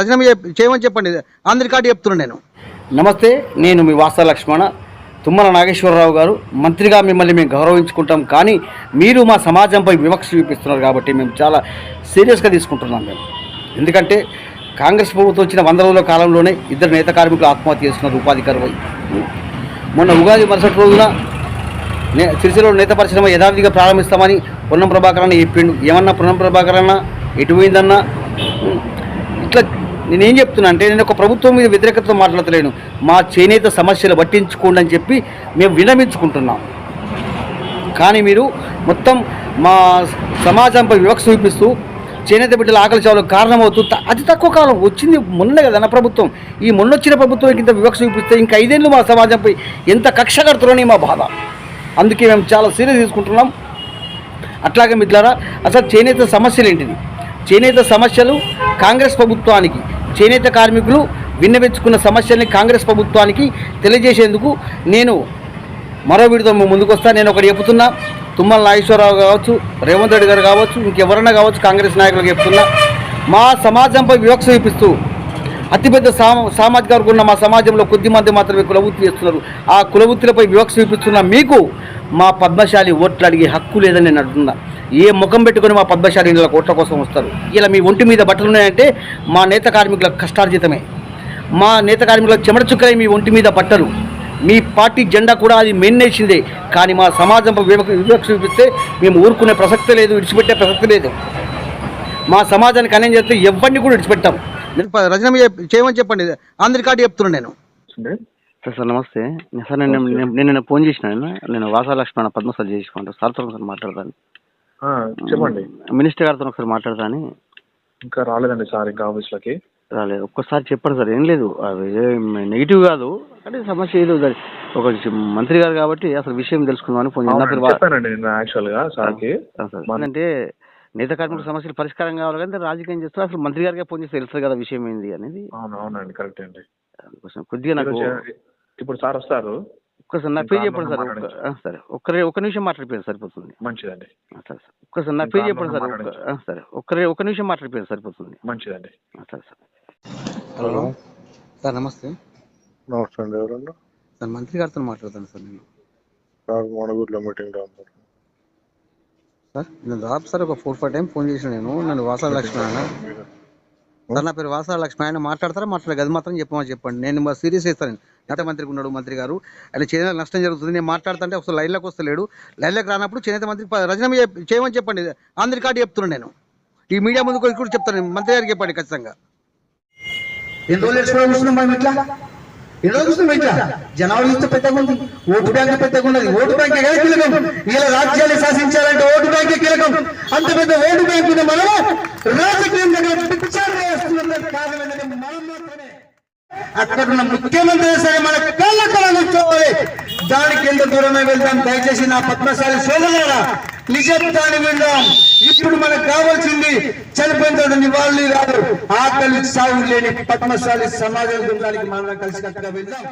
రచన చేయమని చెప్పండి. ఆంధ్ర కార్డు చెప్తున్నాను నేను. నమస్తే నేను మీ వాస్త లక్ష్మణ. తుమ్మల నాగేశ్వరరావు గారు మంత్రిగా మిమ్మల్ని మేము గౌరవించుకుంటాం కానీ మీరు మా సమాజంపై వివక్ష చూపిస్తున్నారు కాబట్టి మేము చాలా సీరియస్గా తీసుకుంటున్నాం మేము. ఎందుకంటే కాంగ్రెస్ ప్రభుత్వం వచ్చిన వంద రోజుల కాలంలోనే ఇద్దరు నేత కార్మికులు ఆత్మహత్య చేస్తున్నారు ఉపాధి కరువై. మొన్న ఉగాది మరుసటి రోజున నే సిరిసిలో నేత పరిశ్రమ యథావిధిగా ప్రారంభిస్తామని పొన్నం ప్రభాకరణ చెప్పిండు. ఏమన్నా పొన్నం ప్రభాకరణ ఎటు పోయిందన్నా? నేనేం చెప్తున్నా అంటే నేను ఒక ప్రభుత్వం మీద వ్యతిరేకతతో మాట్లాడతలేను. మా చేనేత సమస్యలు పట్టించుకోండి అని చెప్పి మేము వినమించుకుంటున్నాం కానీ మీరు మొత్తం మా సమాజంపై వివక్ష చూపిస్తూ చేనేత బిడ్డల ఆకలి చావులకు కారణమవుతూ అతి తక్కువ కాలం వచ్చింది మొన్న కదా నా ప్రభుత్వం. ఈ మొన్నొచ్చిన ప్రభుత్వం ఇంత వివక్ష చూపిస్తే ఇంకా ఐదేళ్ళు మా సమాజంపై ఎంత కక్ష కడుతున్నారని మా బాధ. అందుకే మేము చాలా సీరియస్ తీసుకుంటున్నాం. అట్లాగే మిత్రులారా అసలు చేనేత సమస్యలు ఏంటిది? చేనేత సమస్యలు కాంగ్రెస్ ప్రభుత్వానికి చేనేత కార్మికులు విన్నవించుకున్న సమస్యల్ని కాంగ్రెస్ ప్రభుత్వానికి తెలియజేసేందుకు నేను మరో వీడితో ముందుకొస్తా ముందుకు నేను ఒకటి చెప్తున్నా. తుమ్మల నాగేశ్వరరావు కావచ్చు రేవంత్ రెడ్డి గారు కావచ్చు ఇంకెవరన్నా కావచ్చు కాంగ్రెస్ నాయకులకు చెప్తున్నా. మా సమాజంపై వివక్ష చూపిస్తూ అతిపెద్ద సా సామాజిక వర్గం ఉన్న మా సమాజంలో కొద్ది మంది మాత్రమే కులవృత్తి చేస్తున్నారు. ఆ కులవృత్తులపై వివక్ష చూపిస్తున్న మీకు మా పద్మశాలి ఓట్లు అడిగే హక్కు లేదని నేను అడుగుతున్నా ఏ ముఖం పెట్టుకొని మా పద్మశాలి ఇళ్ళ ఓట్ల కోసం వస్తారు? ఇలా మీ ఒంటి మీద బట్టలు ఉన్నాయంటే మా నేత కార్మికుల కష్టార్జితమే. మా నేత కార్మికుల చెమట చుక్కలే మీ ఒంటి మీద బట్టలు. మీ పార్టీ జెండా కూడా అది మెన్నేసిందే. కానీ మా సమాజంపై వివక్ష వివక్ష చూపిస్తే మేము ఊరుకునే ప్రసక్తే లేదు విడిచిపెట్టే ప్రసక్తి లేదు. మా సమాజానికి అన్యాయం చేస్తే ఎవరిని కూడా విడిచిపెట్టాం. రచన చేయమని చెప్పండి. ఆంధ్ర కార్డు చెప్తున్నాను నేను. సార్ సార్ నమస్తే. సార్ నేను నేను- ఫోన్ చేసిన నేను. నేను వాసా లక్ష్మణ పద్మసారి చేసుకుంటాను మాట్లాడతాను. ఆ, చెప్పండి. మినిస్టర్ గారితో ఒకసారి మాట్లాడతాను ఇంకా రాలేదండి సార్ ఇంకా ఆఫీస్లోకి రాలేదు. ఒక్కసారి చెప్పండి సార్ ఏం లేదు. అది నెగిటివ్ కాదు అంటే సమస్య ఏదో ఒక మంత్రి గారు కాబట్టి అసలు విషయం తెలుసుకుందామని ఫోన్ చెప్పానండి నేను యాక్చువల్గా సార్కి. అంటే నేత కార్మికుల సమస్యలు పరిష్కారం కావాలి కానీ రాజకీయం చేస్తూ అసలు మంత్రి గారికి ఫోన్ చేస్తే తెలుస్తుంది కదా విషయం ఏంది అనేది. అవును అవునండి కరెక్ట్ అండి. అందుకోసం కొద్దిగా నాకు ఇప్పుడు సార్ వస్తారు. ఒక్కసారి నా పేరు చెప్పండి సార్. ఒక్క- సరే ఒక్కరే ఒక్క నిమిషం మాట్లాడిపోయారు సరిపోతుంది. మంచిదండి. సరే సార్ ఒక్కసారి నా పేరు చెప్పండి సార్. ఒక్క- సరే ఒక్కరే ఒక్క నిమిషం మాట్లాడిపోయారు సరిపోతుంది. మంచిదండి. సరే సార్. హలో. సార్ నమస్తే. నమస్తే అండి ఎవరన్నా సార్ మంత్రి గారితో మాట్లాడతాను సార్ నేను. సార్ మణగూరులో మీటింగ్ రాను సార్. నేను దాదాపు సార్ ఒక ఫోర్ ఫైవ్ టైం ఫోన్ చేసిన నేను. నన్ను వాసాల లక్ష్మణ సార్ నా పేరు వాసాల లక్ష్మి. ఆయన మాట్లాడతారా? మాట్లాడదు అది మాత్రం చెప్పమని చెప్పండి. నేను మా సీరియస్ చేస్తాను. నేత మంత్రికి ఉన్నాడు మంత్రి గారు. ఆయన చేనేత నష్టం జరుగుతుంది. నేను మాట్లాడుతుంటే ఒకసారి లైన్లోకి వస్తలేడు. లైన్లోకి రానప్పుడు చేనేత మంత్రి ప- చేయమని చెప్పండి. ఆంధ్ర కార్డు చెప్తున్నాను నేను. ఈ మీడియా ముందుకు కూడా చెప్తాను. మంత్రి గారికి చెప్పండి ఖచ్చితంగా. ఎన్ని రోజులు ఇట్లా ఎన్ని జనాభా చూస్తే పెద్దగా ఉంది. ఓటు బ్యాంక్ పెద్దగా ఉన్నది. ఓటు బ్యాంక్ కదా కీలకం? ఇలా రాజ్యాన్ని శాసించాలంటే ఓటు బ్యాంక్ కీలకం. అంత పెద్ద ఓటు బ్యాంక్ ఉన్న మనం రాజకీయం దగ్గర పిక్చర్ వేస్తున్నది మనం మాత్రమే. అక్కడ ఉన్న ముఖ్యమంత్రి సరే మన కళ్ళ కళ కూర్చోవాలి. దానికి ఎంత దూరమే వెళ్తాం దయచేసి నా పద్మశాలి సోదరులారా నిజత్వాన్ని విందాం. ఇప్పుడు మనకు కావాల్సింది చనిపోయిన తర్వాత నివాళులు రాదు ఆకలి సాగు లేని పద్మశాలి సమాజం గుండానికి మనం కలిసి వెళ్దాం